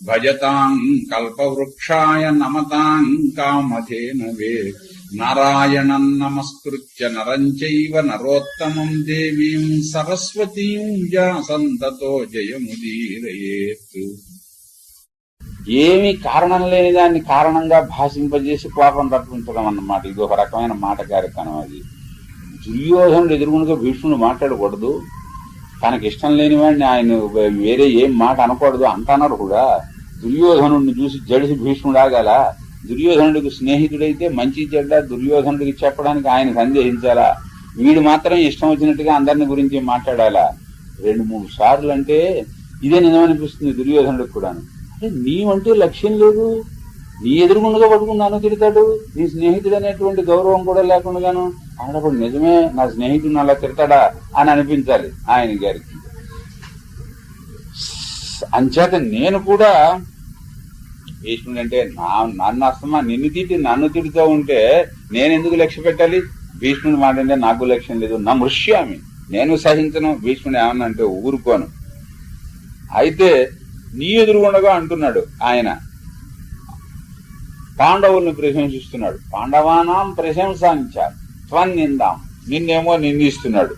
భూయో భూయో నమామ్యాం భజతాం కల్పవృక్షాయ నమతాం కామధేనవే నారాయణం నమస్కృత్య నరం చైవ నరోత్తమం దేవీం సరస్వతీం వ్యాసంతతో జయముదీరయేత్ ఏమి కారణం లేని దాన్ని కారణంగా భాషింపజేసి కోపం రప్పించడం అన్నమాట. ఇది ఒక రకమైన మాట కార్యక్రమం అది. దుర్యోధనుడు ఎదురుగునుగా భీష్ముడు మాట్లాడకూడదు. తనకి ఇష్టం లేని వాడిని ఆయన వేరే ఏం మాట అనకూడదు అంటన్నారు కూడా. దుర్యోధనుడిని చూసి జడిసి భీష్ముడు ఆగాల? దుర్యోధనుడికి స్నేహితుడైతే మంచి చెడ్డ దుర్యోధనుడికి చెప్పడానికి ఆయన సందేహించాలా? వీడు మాత్రం ఇష్టం వచ్చినట్టుగా అందరిని గురించి మాట్లాడాలా? రెండు మూడు సార్లు అంటే ఇదే నిజమనిపిస్తుంది దుర్యోధనుడికి కూడా అంటే నీవంటే లక్ష్యం లేదు. నీ ఎదురుగుండగా పట్టుకున్నాను తిడతాడు. నీ స్నేహితుడు అనేటువంటి గౌరవం కూడా లేకుండాను అన్నప్పుడు నిజమే నా స్నేహితుడు అలా తిడతాడా అని అనిపించాలి ఆయన గారికి. అంచేత నేను కూడా భీష్ముడు అంటే నా నన్ను అస్తమా నిన్ను తిట్టి నన్ను తిడుతూ ఉంటే నేను ఎందుకు లక్ష్య పెట్టాలి? భీష్ముడు మాట అంటే నాకు లక్ష్యం లేదు. నా మృష్యామి. నేను సహించను. భీష్ముడు ఏమన్నా అంటే ఊరుకోను. అయితే నీ ఎదురుగుండగా అంటున్నాడు ఆయన. పాండవుల్ని ప్రశంసిస్తున్నాడు. పాండవానాం ప్రశంసించారు త్వన్నిందాం నిన్నేమో నిందిస్తున్నాడు.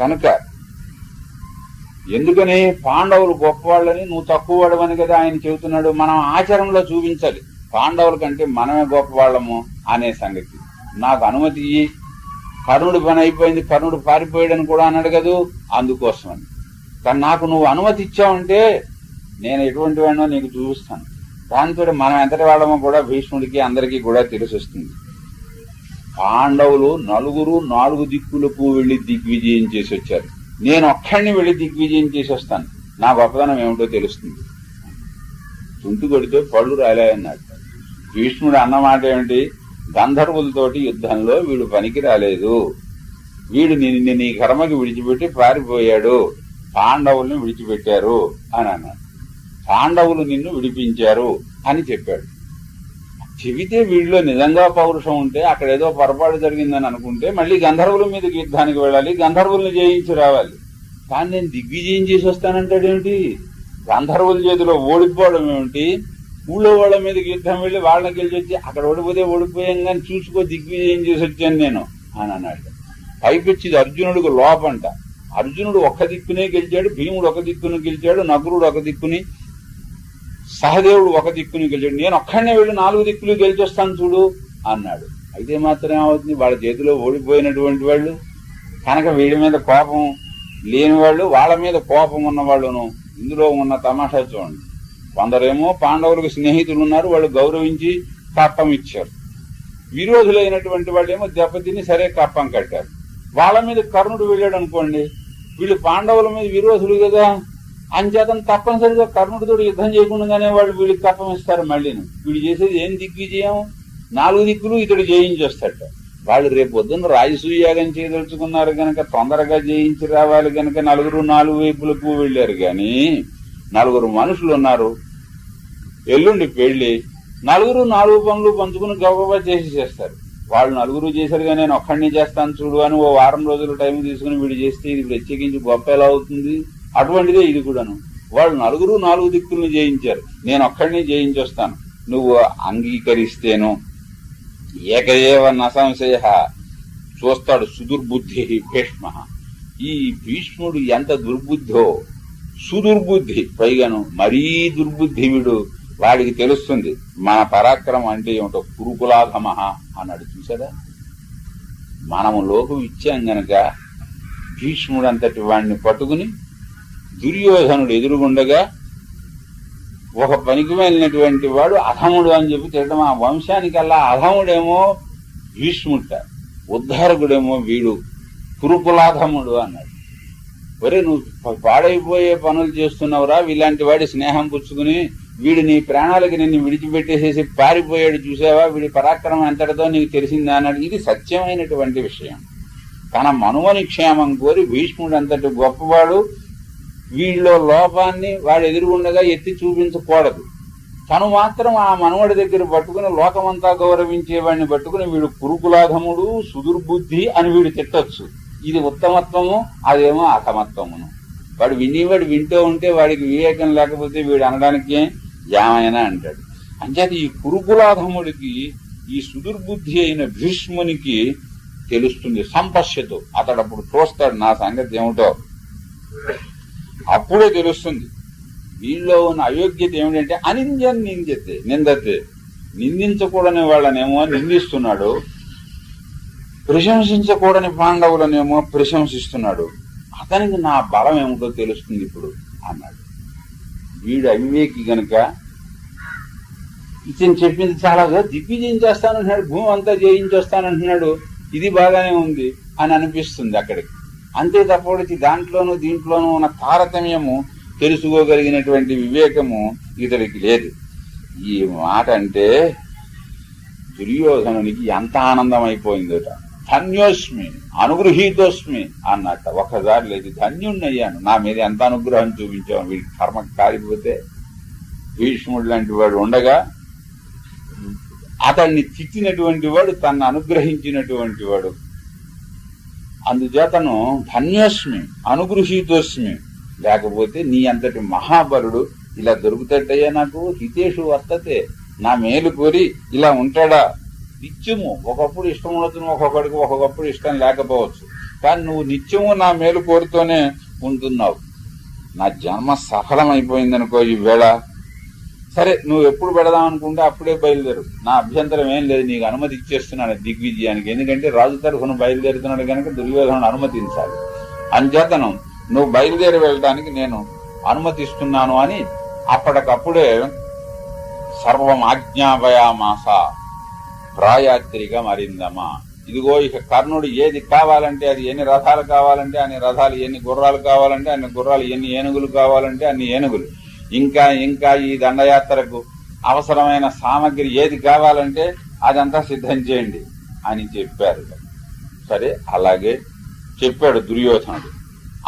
కనుక ఎందుకని? పాండవులు గొప్పవాళ్ళని నువ్వు తక్కువవాడవని కదా ఆయన చెబుతున్నాడు. మనం ఆచరణలో చూపించాలి. పాండవుల కంటే మనమే గొప్పవాళ్ళము అనే సంగతి. నాకు అనుమతి ఇయ్యి. పని అయిపోయింది. కర్ణుడు పారిపోయాడని కూడా అన్నాడు కదూ? అందుకోసమని. కానీ నాకు నువ్వు అనుమతి ఇచ్చావంటే నేను ఎటువంటి వాడినో నీకు చూపిస్తాను. దాంతో మనం ఎంతటి వాళ్ళమో కూడా భీష్ముడికి అందరికీ కూడా తెలిసి వస్తుంది పాండవులు నలుగురు నాలుగు దిక్కులకు వెళ్ళి దిగ్విజయం చేసి వచ్చారు నేను ఒక్కడిని వెళ్ళి దిగ్విజయం చేసి వస్తాను నా గొప్పదనం ఏమిటో తెలుస్తుంది. తుంటు కొడితే పళ్ళు రాలేదన్నాడు. భీష్ముడు అన్నమాట ఏమిటి? గంధర్వులతోటి యుద్ధంలో వీడు పనికి రాలేదు వీడు నిన్ను నీ కర్మకి విడిచిపెట్టి పారిపోయాడు. పాండవుల్ని విడిచిపెట్టారు అని అన్నాడు. పాండవులు నిన్ను విడిపించారు అని చెప్పాడు. చెబితే వీడిలో నిజంగా పౌరుషం ఉంటే అక్కడ ఏదో పొరపాటు జరిగిందని అనుకుంటే మళ్ళీ గంధర్వుల మీదకి యుద్ధానికి వెళ్ళాలి గంధర్వుల్ని జయించి రావాలి. కానీ నేను దిగ్విజయం చేసి వస్తానంటాడేమిటి గంధర్వుల చేతిలో ఓడిపోవడం ఏమిటి? ఊళ్ళో వాళ్ళ మీదకి యుద్ధం వెళ్ళి వాళ్ళని గెలిచి వచ్చి అక్కడ ఓడిపోతే ఓడిపోయాం కానీ చూసుకో దిగ్విజయం చేసి వచ్చాను నేను అని అన్నాడు. పైపిచ్చిది అర్జునుడికి లోపంట. అర్జునుడు ఒక్క దిక్కునే గెలిచాడు భీముడు ఒక దిక్కును గెలిచాడు నగురుడు ఒక దిక్కుని సహదేవుడు ఒక దిక్కుని గెలిచాడు. నేను ఒక్కడనే వెళ్ళి నాలుగు దిక్కులు గెలిచొస్తాను చూడు అన్నాడు. అయితే మాత్రం ఏమవుతుంది? వాళ్ళ చేతిలో ఓడిపోయినటువంటి వాళ్ళు కనుక వీడి మీద కోపం లేని వాళ్ళు వాళ్ళ మీద కోపం ఉన్న వాళ్ళును ఇందులో ఉన్న తమాషా చూడండి. కొందరేమో పాండవులకు స్నేహితులు ఉన్నారు వాళ్ళు గౌరవించి కప్పం ఇచ్చారు. విరోధులైనటువంటి వాళ్ళేమో దెబ్బతిని సరే కప్పం కట్టారు. వాళ్ళ మీద కర్ణుడు వెళ్ళాడు అనుకోండి వీళ్ళు పాండవుల మీద విరోధులు కదా. అంచేతను తప్పనిసరిగా కర్ణుడితో యుద్ధం చేయకుండానే వాళ్ళు వీడికి తప్పం ఇస్తారు మళ్ళీ. వీడు చేసేది ఏం దిగ్విజయం నాలుగు దిక్కులు ఇతడు జయించొస్తాడు. వాళ్ళు రేపు పొద్దున్న రాజసూయాగం చేయదలుచుకున్నారు గనక తొందరగా జయించి రావాలి గనక నలుగురు నాలుగు వైపులకు వెళ్ళారు కానీ నలుగురు మనుషులు ఉన్నారు. ఎల్లుండి పెళ్ళి నలుగురు నాలుగు పనులు పంచుకుని గబగబా చేసి చేస్తారు. వాళ్ళు నలుగురు చేశారుగా నేను ఒక్కడిని చేస్తాను చూడు అని ఓ వారం రోజులు టైం తీసుకుని వీడు చేస్తే ఇది ప్రత్యేకించి గొప్ప ఎలా అవుతుంది? అటువంటిదే ఇది కూడాను. వాళ్ళు నలుగురు నాలుగు దిక్కుల్ని జయించారు. నేను ఒక్కడిని జయించొస్తాను. నువ్వు అంగీకరిస్తేను. ఏకదేవ నసంశయ చూస్తాడు సుదుర్బుద్ధి భీష్మ. ఈ భీష్ముడు ఎంత దుర్బుద్ధో. సుదుర్బుద్ధి. పైగాను మరీ దుర్బుద్ధి వీడు. వాడికి తెలుస్తుంది మన పరాక్రమం అంటే ఏమిటో. కురుకులాధమ అన్నాడు. చూసారా మనము లోకం ఇచ్చాం గనక భీష్ముడు అంతటి వాడిని పట్టుకుని దుర్యోధనుడు ఎదురుగుండగా ఒక పనికి వెళ్ళినటువంటి వాడు అధముడు అని చెప్పి తిరగడం ఆ వంశానికల్లా అధముడేమో భీష్ముట ఉద్ధారకుడేమో వీడు కురుకులాధముడు అన్నాడు. ఒరే నువ్వు పాడైపోయే పనులు చేస్తున్నావురా ఇలాంటి వాడి స్నేహం పుచ్చుకుని వీడు నీ ప్రాణాలకి నిన్ను విడిచిపెట్టేసేసి పారిపోయాడు చూసావా? వీడి పరాక్రమం ఎంతటితో నీకు తెలిసిందా అన్నాడు. ఇది సత్యమైనటువంటి విషయం. తన మనుమని క్షేమం కోరి భీష్ముడు అంతటి గొప్పవాడు వీళ్ళ లోపాన్ని వాడు ఎదురుగుండగా ఎత్తి చూపించకూడదు. తను మాత్రం ఆ మనవడి దగ్గర పట్టుకుని లోకమంతా గౌరవించేవాడిని పట్టుకుని వీడు కురుకులాధముడు సుదుర్బుద్ధి అని వీడు తిట్టొచ్చు. ఇది ఉత్తమత్వము అదేమో అసమత్వమును వాడు వినేవాడు వింటూ ఉంటే వాడికి వివేకం లేకపోతే వీడు అనడానికి ఏమైనా అంటాడు. అంచేత ఈ కురుకులాధముడికి ఈ సుదుర్బుద్ధి అయిన భీష్మునికి తెలుస్తుంది సంపశ్యతో. అతడప్పుడు చూస్తాడు నా సంగతి ఏమిటో? అప్పుడే తెలుస్తుంది. వీళ్ళలో ఉన్న అయోగ్యత ఏమిటంటే అనింజన్ నిందితే నిందతే. నిందించకూడని వాళ్ళనేమో నిందిస్తున్నాడు. ప్రశంసించకూడని పాండవులనేమో ప్రశంసిస్తున్నాడు. అతనికి నా బలం ఏమిటో తెలుస్తుంది ఇప్పుడు అన్నాడు. వీడు అవివేకి గనుక ఇతను చెప్పింది చాలా దిగ్విజయం చేస్తానంటున్నాడు భూమి అంతా జయించేస్తానంటున్నాడు ఇది బాగానే ఉంది అని అనిపిస్తుంది అక్కడికి. అంతే తప్పటికి దాంట్లోనూ దీంట్లోనూ ఉన్న తారతమ్యము తెలుసుకోగలిగినటువంటి వివేకము ఇతడికి లేదు. ఈ మాట అంటే దుర్యోధనునికి ఎంత ఆనందం అయిపోయిందట ధన్యోస్మి అనుగృహీతోస్మి అన్నట్ట. ఒకసారి లేదు ధన్యుణ్ణయ్యాను. నా మీద ఎంత అనుగ్రహం చూపించాము వీడికి కర్మ కాలిపోతే భీష్ముడు లాంటి వాడు ఉండగా అతన్ని తిట్టినటువంటి వాడు తను అనుగ్రహించినటువంటి వాడు అందుచేతను ధన్యోస్మి అనుగృహీతోస్మి. లేకపోతే నీ అంతటి మహాబలుడు ఇలా దొరుకుతాడయ్యా నాకు? హితేషు వర్తతే. నా మేలు కోరి ఇలా ఉంటాడా? నిత్యము ఒకప్పుడు ఇష్టం ఉండదు ఒక్కొక్కడికి ఒక్కొక్కప్పుడు ఇష్టం లేకపోవచ్చు. కానీ నువ్వు నిత్యము నా మేలు కోరుతూనే ఉంటున్నావు. నా జన్మ సఫలమైపోయిందనుకో ఈవేళ సరే నువ్వు ఎప్పుడు పెడదాం అనుకుంటే అప్పుడే బయలుదేరు. నా అభ్యంతరం ఏం లేదు నీకు అనుమతి ఇచ్చేస్తున్నాను దిగ్విజయానికి. ఎందుకంటే రాజు తరఫున బయలుదేరుతున్నాడు కనుక దుర్యోధనుడు అనుమతించాలి. అంచేతను నువ్వు బయలుదేరి వెళ్ళడానికి నేను అనుమతిస్తున్నాను అని అప్పటికప్పుడే సర్వం ఆజ్ఞాపయామాస ప్రాయాత్రిగా మరిందమా. ఇదిగో ఇక కర్ణుడు ఏది కావాలంటే అది ఎన్ని రథాలు కావాలంటే అన్ని రథాలు ఎన్ని గుర్రాలు కావాలంటే అన్ని గుర్రాలు ఎన్ని ఏనుగులు కావాలంటే అన్ని ఏనుగులు. ఇంకా ఇంకా ఈ దండయాత్రకు అవసరమైన సామగ్రి ఏది కావాలంటే అదంతా సిద్ధం చేయండి అని చెప్పారు. సరే అలాగే చెప్పాడు దుర్యోధనుడు.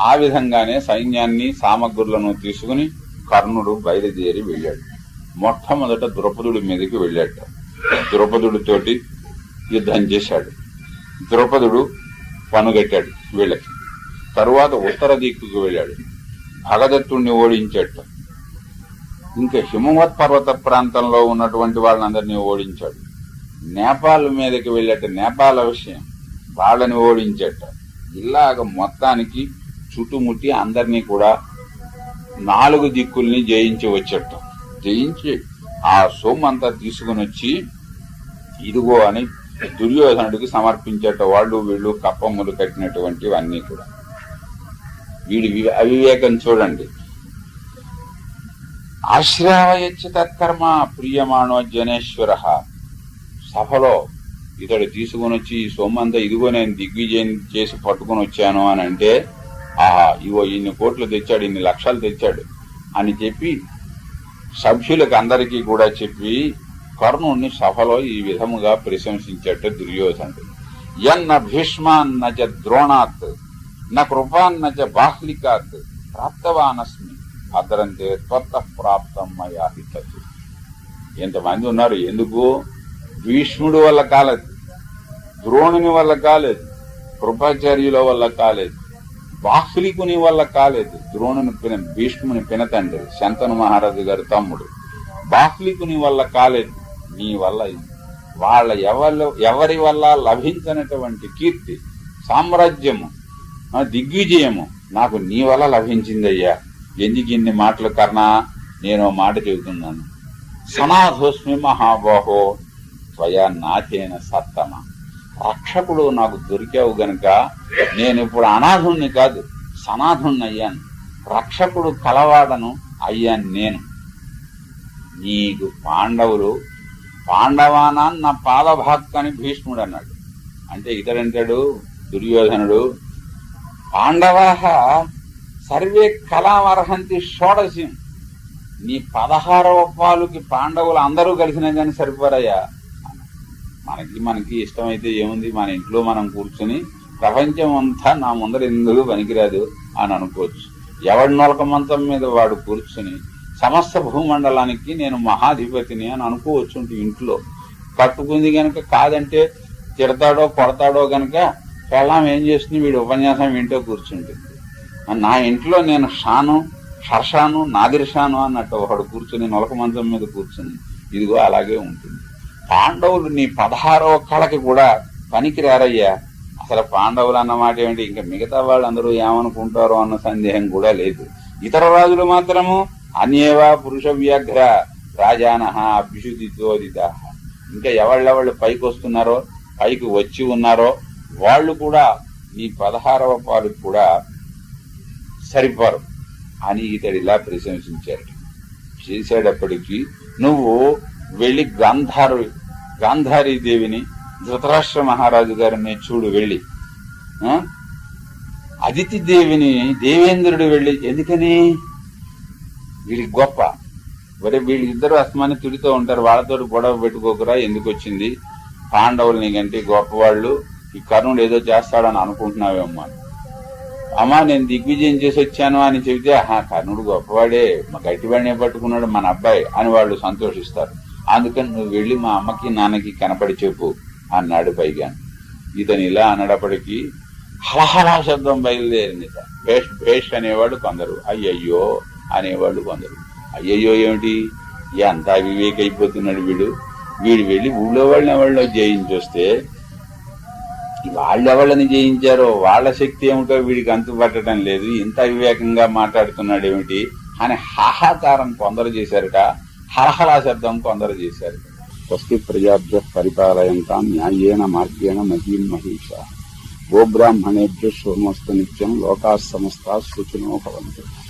ఆ విధంగానే సైన్యాన్ని సామగ్రులను తీసుకుని కర్ణుడు బయలుదేరి వెళ్ళాడు. మొట్టమొదట ద్రౌపదుడి మీదకి వెళ్ళాడు ద్రౌపదుడితోటి యుద్ధం చేశాడు. ద్రౌపదుడు పనుగట్టాడు వీళ్ళకి. తరువాత ఉత్తర దిక్కుకు వెళ్ళాడు. భగదత్తుణ్ణి ఓడించాడు ఇంకా హిమవత్ పర్వత ప్రాంతంలో ఉన్నటువంటి వాళ్ళందరినీ ఓడించాడు. నేపాల్ మీదకి వెళ్ళట నేపాల విషయం వాళ్ళని ఓడించట. ఇలాగ మొత్తానికి చుట్టుముట్టి అందరినీ కూడా నాలుగు దిక్కుల్ని జయించి వచ్చట. జయించి ఆ సొమ్ము అంతా తీసుకుని వచ్చి ఇదిగో అని దుర్యోధనుడికి సమర్పించేట వాళ్ళు వీళ్ళు కప్పములు కట్టినటువంటివన్నీ కూడా. వీడి వి- అవివేకం చూడండి. ఆశ్రావయచ్చ తత్కర్మ ప్రియమాణో జనేశ్వర. సభలో ఇతడు తీసుకుని వచ్చి ఈ సొమ్మంతా ఇదిగో నేను దిగ్విజయం చేసి పట్టుకుని వచ్చాను అని అంటే ఆహా ఇవో ఇన్ని కోట్లు తెచ్చాడు ఇన్ని లక్షలు తెచ్చాడు అని చెప్పి సభ్యులకు అందరికీ కూడా చెప్పి కర్ణుణ్ణి సభలో ఈ విధముగా ప్రశంసించట దుర్యోధనుడు. ఎన్న భీష్మాన్న నచ ద్రోణాత్ న కృపాన్న బాహ్లికాత్ ప్రాప్తవానస్మి. అతరంతే త్వత్త ప్రాప్తం మయా హితతు. ఎంతమంది ఉన్నారు? ఎందుకు? భీష్ముడు వల్ల కాలేదు. ద్రోణుని వల్ల కాలేదు. కృపాచార్యుల వల్ల కాలేదు. బాహ్లికుని వల్ల కాలేదు. ద్రోణుని పిన భీష్ముని పినతండ్రి శంతను మహారాజు గారి తమ్ముడు. బాహ్లికుని వల్ల కాలేదు. నీ వల్ల వాళ్ళ ఎవరి ఎవరి వల్ల లభించినటువంటి కీర్తి సామ్రాజ్యము దిగ్విజయము నాకు నీ వల్ల లభించిందయ్యా. ఎందుకు ఇన్ని మాటలు కర్ణా నేను మాట చెబుతున్నాను. సనాథోస్మి మహాబాహో త్వయా నాథేన సత్తమ. రక్షకుడు నాకు దొరికావు గనుక నేను ఇప్పుడు అనాథుణ్ణి కాదు సనాథుణ్ణి అయ్యాను. రక్షకుడు కలవాడను అయ్యాను నేను. నీకు పాండవులు పాండవానా నా పాదభాక్ అని భీష్ముడు అన్నాడు అంటే ఇతడంటాడు దుర్యోధనుడు. పాండవాహ సర్వే కళామర్హంతి షోడశీం. నీ పదహారవ పాలుకి పాండవులు అందరూ కలిసినా కానీ సరిపోరయ్యా మనకి మనకి ఇష్టమైతే ఏముంది? మన ఇంట్లో మనం కూర్చుని ప్రపంచం అంతా నా ముందర ఎందుకు పనికిరాదు అని అనుకోవచ్చు. ఎవడి నొలక మంచం మీద వాడు కూర్చుని సమస్త భూమండలానికి నేను మహాధిపతిని అని అనుకోవచ్చు ఇంట్లో. కట్టుకుంది గనక కాదంటే తిడతాడో కొడతాడో గనక పెళ్ళాం ఏం చేస్తుంది? వీడు ఉపన్యాసం వింటూ కూర్చుంటుంది. నా ఇంట్లో నేను షాను షర్షాను నాదిర్షాను అన్నట్టు ఒకడు కూర్చుని నొలక మంచం మీద కూర్చుని ఇదిగో అలాగే ఉంటుంది. పాండవులు నీ పదహారవ కళకి కూడా పనికిరారయ్యా. అసలు పాండవులు అన్నమాట ఏమిటి? ఇంకా మిగతా వాళ్ళందరూ ఏమనుకుంటారో అన్న సందేహం కూడా లేదు. ఇతర రాజులు మాత్రము అన్యేవా పురుష వ్యాఘ్ర రాజానహ అభ్యుదితోదిత ఇంకా ఎవళ్ళెవళ్ళు పైకి వస్తున్నారో పైకి వచ్చి ఉన్నారో వాళ్ళు కూడా నీ పదహారవ పాలు కూడా సరిపోరు అని ఇతడు ఇలా ప్రశంసించాడు. చేసేటప్పటికీ నువ్వు వెళ్ళి గాంధారు గాంధారీ దేవిని ధృతరాష్ట్ర మహారాజు గారిని చూడు వెళ్ళి. అదితి దేవిని దేవేంద్రుడు వెళ్ళి ఎందుకని? వీళ్ళు గొప్ప. మరి వీళ్ళిద్దరు అస్మాన్ని తుడితో ఉంటారు. వాళ్ళతో గొడవ పెట్టుకోకురా ఎందుకు వచ్చింది పాండవులు నీకంటే గొప్పవాళ్ళు ఈ కర్ణుడు ఏదో చేస్తాడని అనుకుంటున్నావేమో అని. అమ్మా నేను దిగ్విజయం చేసి వచ్చాను అని చెబితే ఆహా కర్ణుడు గొప్పవాడే మా గట్టివాడినే పట్టుకున్నాడు మన అబ్బాయి అని వాళ్ళు సంతోషిస్తారు. అందుకని నువ్వు వెళ్ళి మా అమ్మకి నాన్నకి కనపడి చెప్పు అన్నాడు పైగా. ఇతను ఇలా అనడప్పటికీ హలహలా శబ్దం బయలుదేరింది భేష్ భేష్ అనేవాడు కొందరు. అయ్యయ్యో అనేవాళ్ళు కొందరు. అయ్యయ్యో ఏమిటి? ఎంత అవివేక అయిపోతున్నాడు వీడు. వీడు వెళ్ళి ఊళ్ళో వాళ్ళని ఎవరిలో జయించొస్తే వాళ్ళెవళ్ళని జయించారో వాళ్ళ శక్తి ఏమిటో వీడికి అంతు పట్టడం లేదు. ఇంత అవివేకంగా మాట్లాడుతున్నాడు ఏమిటి అని హాహాకారం కొందరు చేశారట. హలహలా శబ్దం కొందరు చేశారు. స్వస్తి ప్రజాభ్య పరిపాలయంతా న్యాయేన మార్గేణ మహీం మహిష. గోబ్రాహ్మణేభ్య సోమస్తు నిత్యం లోకా సమస్త సూచనో భవంతు.